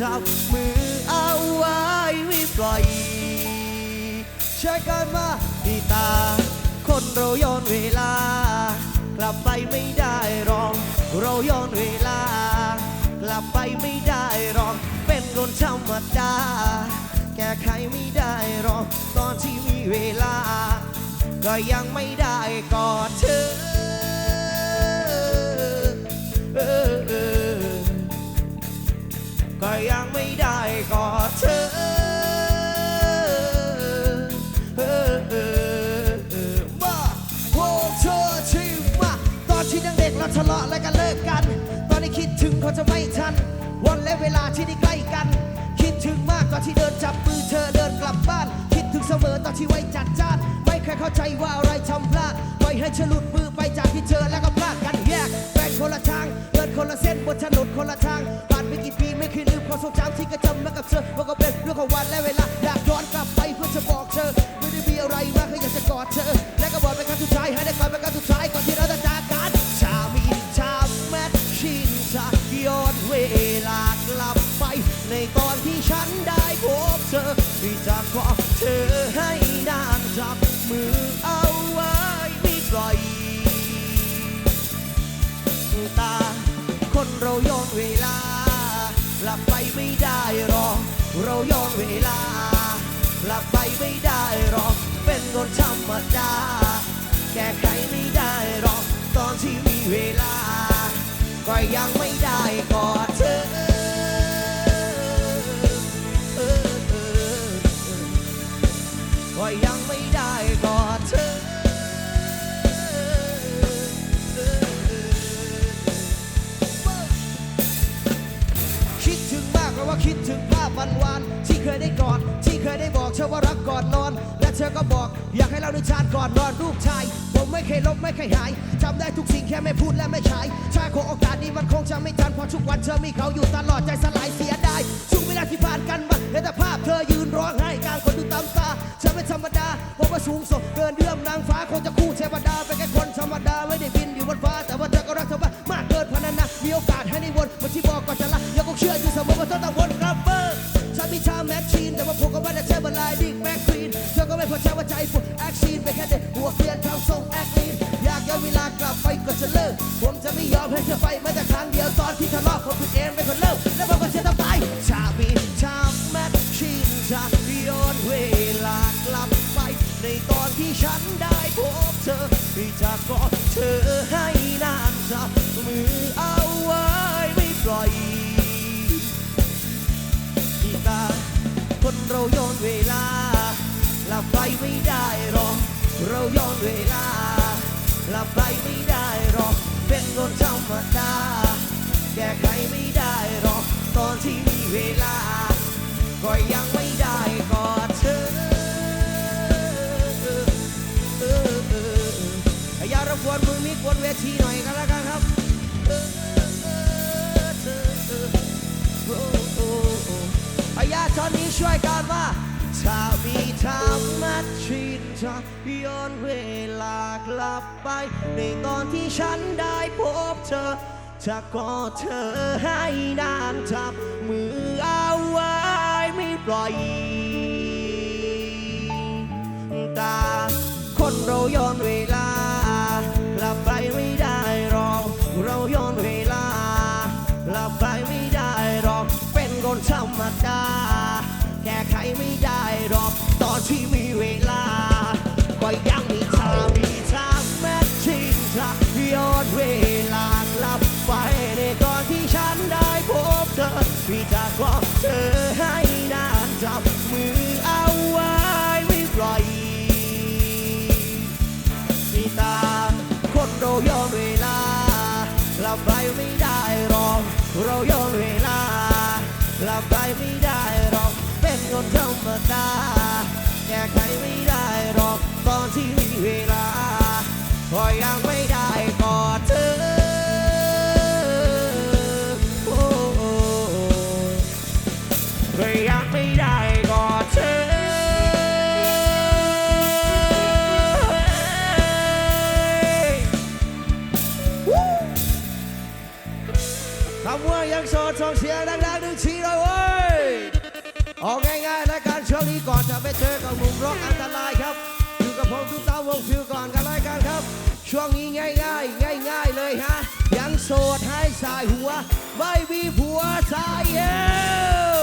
จับมือเอาไว้ไม่ปล่อยใช้กันมาที่ตา คนเราย้อนเวลา กลับไปไม่ได้รอกเราย้อนเวลา กลับไปไม่ได้รอกเป็นคนธรรมดาแก้ไขไม่ได้หรอกตอนที่มีเวลา ก็ยังไม่ได้กอดเธอ ก็ยังไม่ได้กอดเธอ ให้นานจับมือเอาไว้ไม่ปล่อยตา คนเราย้อนเวลากลับไปไม่ได้หรอกเราย้อนเวลากลับไปไม่ได้หรอกเป็นคนธรรมดา แก้ไขไม่ได้หรอกตอนที่มีเวลา ก็ยังไม่ได้ เคยได้บอกเธอว่ารักก่อนนอน และเธอก็บอก อยากให้เราได้ชาติก่อนนอนรูปชาย ผมไม่เคยลบไม่เคยหายจำได้ทุกสิ่งแค่ไม่พูดและไม่ใช้ถ้าของโอกาสนี้มันคงจะไม่ทันเพราะทุกวันเธอมีเขาอยู่ตลอดใจสลายเสียดายช่วงเวลาที่ผ่านกันมาเห็นแต่ภาพเธอ ม่พอใจว่าใจฝุ่นแอคชีนไปแค่เด็กหัวเกลียนทำทรงแอคลีนอยากย้อนเวลากลับไปก็จะเลิกผมจะไม่ยอมให้เธอไปแม้แต่ครั้งเดียวตอนที่ทะเลาะผมผิดเองเป็นคนเลิกและผมก็เชื่อต้องไปชามีชาแมชชีนจะย้อนเวลากลับไปในตอนที่ฉันได้พบเธอที่จะกอดเธอให้นานจับมือเอาไว้ไม่ปล่อยที่ตาคนเราย้อนเวลา ลับไปไม่ได้หรอกเราย้อนเวลากลับไปไม่ได้หรอกเป็นคนธรรมดาแก้ไขไม่ได้หรอกตอนที่มีเวลา ก็ยังไม่ได้กอดเธอออเออเออให้ยารบกวนมือมิกบนเวทีหน่อยกันแล้วกันครับเออออเออเออโอ้โอ้โอ้อาตอนนี้ช่วยกันว่า ถ้ามีทางมัดชินจะย้อนเวลากลับไป ในตอนที่ฉันได้พบเธอ จะกอดเธอให้นานจับมือเอาไว้ไม่ปล่อยตาคนเราย้อนเว เราย้อนเวล อนจะไปเจอกับมุมร็อกอันตรายครับ อยู่กับผมทุกตาวงฟิวก่อนกันรายการครับ ช่วงนี้ง่ายง่ายง่ายง่ายเลยฮะ ยังโสดให้สายหัว ไม่มีผัวสายเอว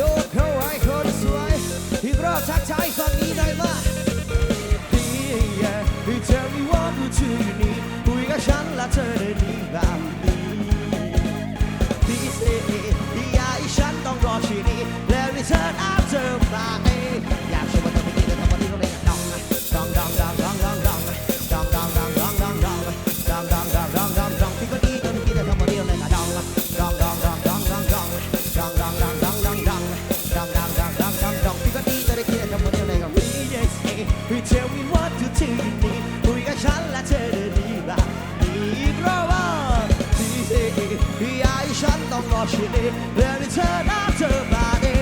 โยกเข้าไว้คนสวยอีกรอบชักช้ายฝั่งนี้ได้มาดีแย่ที่เธอมีว่าผู้ชื่ออยู่นี่คุยกับฉันและเธอได้ดีแบบนี้พี่เสียดีอย่ฉันต้องรอชีนี้แล้วรีเทิร์น You tell me what to do you need คุยกับฉันและเธอดีบ่ามีอีกรอบดีสิอย่าให้ฉันต้องรอชีวิตเรื่องที่เธอรักเธอมาดี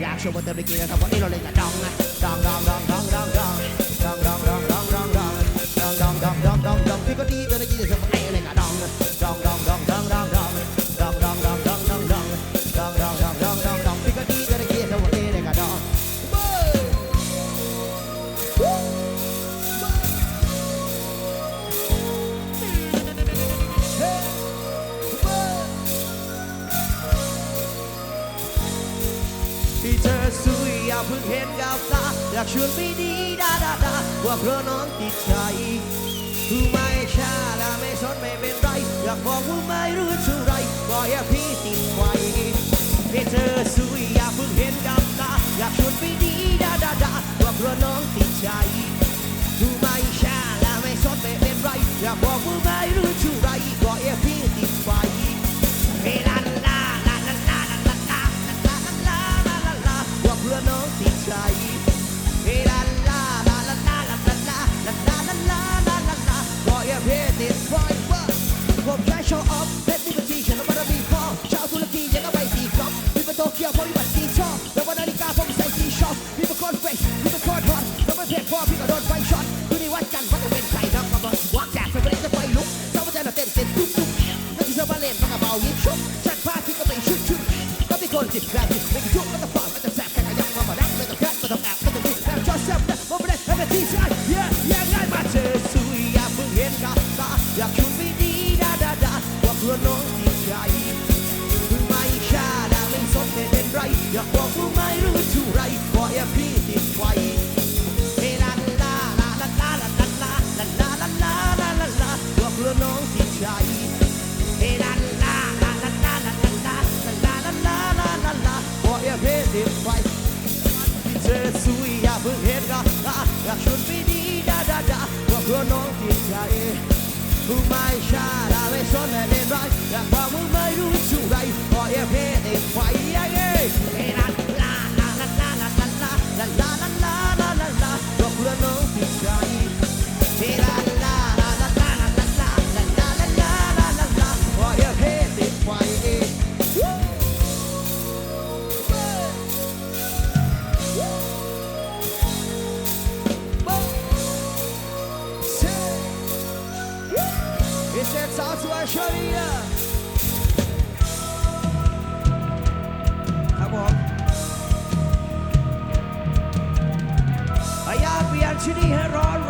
อยากชวนมาเติมไปกินนะครับวันนี้เราเล่นกันดองนะดองดองดองดองดองดองดองดองดองดองดองดองดองดองดองดองดองที่ก็ดีเติมไปกินเดี๋ยวจะ เห็นกับตาอยากชวนไปดีดาดาดาว่าเพราะน้องติดใจคือไม่ชาละไม่สนไม่เป็นไร อยากบอกว่าไม่รู้เท่าไรกอย่าพี่ติดไว้ให้เธอสวยอยากเพิ่งเห็นกับตาอยากชวนไปดีดาดาดาว่าเพราะน้องติดใจคือไม่ชาละไม่สนไม่เป็นไร อยากบอกว่า 一些杂志来宣扬。Ayan, biyan sini heron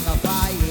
ainda vai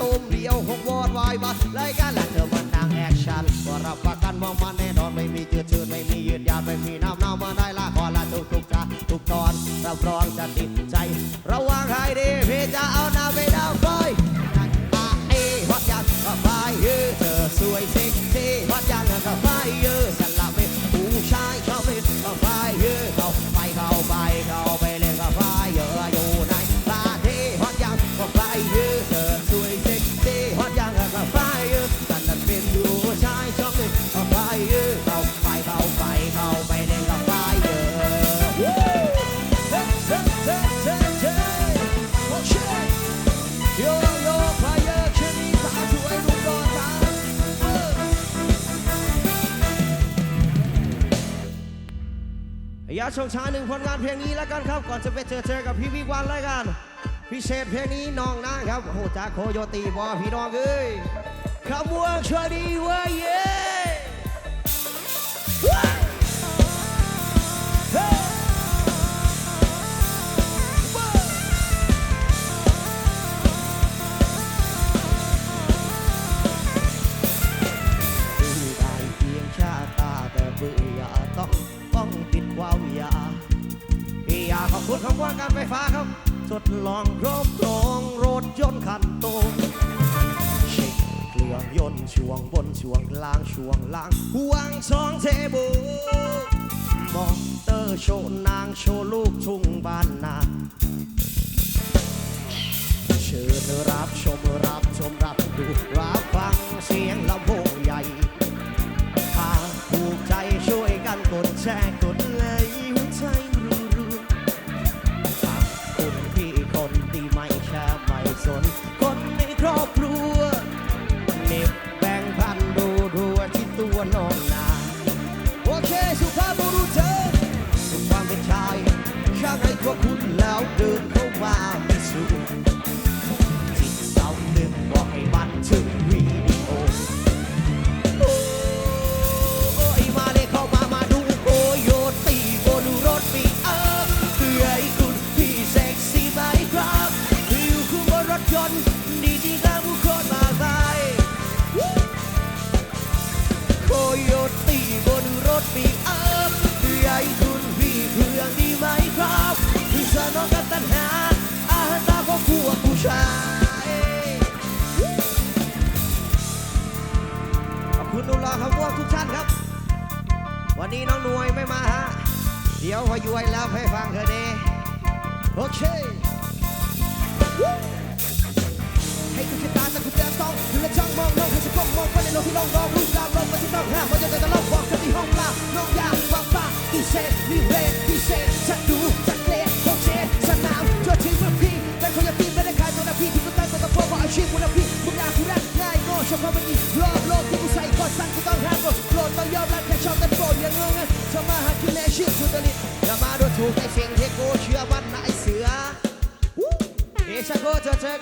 ตูมเดียวหกวอดวายมาไล่กันละเจอมันดังแอคชั่นก็รับประกันว่ามันแน่นอนไม่มีจืดชืดไม่มียืดยาวไม่มีน้ำเน่ามาได้ละก่อนละทุกทุกๆจาทุกตอนรับรองจะติดใจ ระวังให้ดีพี่จะเอาหน้าไปดาวไฟอาเอฮอตยังก็ไฟเยอะเธอสวยเซ็ก ชมช้าหนึ่งผลงานเพลงนี้แล้วกันครับ ก่อนจะไปเจอเจอกับพี่วิวันแล้วกัน พิเศษเพลงนี้น้องนะครับโอ้จากโคโยตีบอพี่น้องเอ้ยขบวนชวดีเว้ยเย้ ทดลองครบครองรถยนต์คันโตเช็คเครื่องยนต์ช่วงบนช่วงล่างช่วงล่างหวงสองเทเบูมอเตอร์โชว์นางโชว์ลูกทุ่งบ้านนาเชิญรับชมรับชมรับดูรับฟังเสียงลำโพงใหญ่ถ้าถูกใจช่วยกันกดแชร์ วันนี้น้องนวยไม่มาฮะ เดี๋ยวพอย้วยแล้วให้ฟังเธอเดโอเค ให้คุณคิดตาแต่คุณจะต้องคุณและช่างมองมองให้ฉันก้มมองไปในโลกที่ลองรองรูปรามลมมาที่ต้องห้ามมันจะแต่เราบอกเธอที่ห้องเปล่าน้องอยากฟังฟ้าดีเศษมีเวท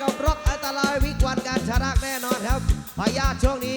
กับร็อกอันตรายวิกวันการชรักแน่นอนครับพญาช่วงนี้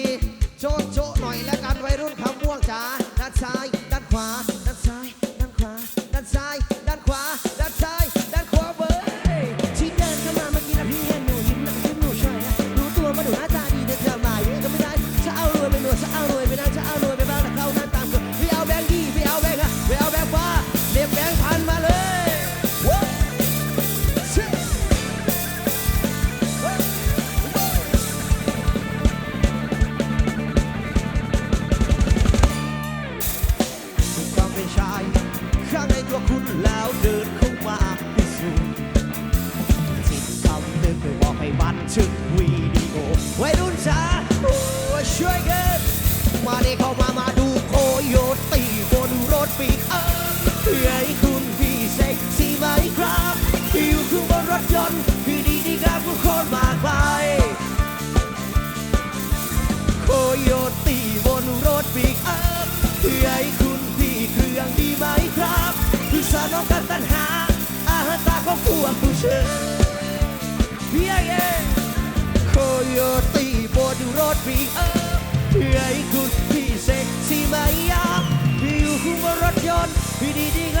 มาได้เข้ามามาดูโคโยตีบนรถปีกอัพเพื่อให้คุณพี่เซ็กซี่ไหมครับอยู่คือบนรถยนต์คือดีดีครับผู้คนมากมายโคโยตีบนรถปีกอัพเพื่อให้คุณพี่เครื่องดีไหมครับคือสานองกันตันหา อาหารตาของพวกผู้เชิญเย้เย้โคโยตีบนรถปีกอัพือไอ้คุณพี่เซ็กซี่ไหมยาพี่อยู่คู่บนรถยนต์พี่ดีดีๆก็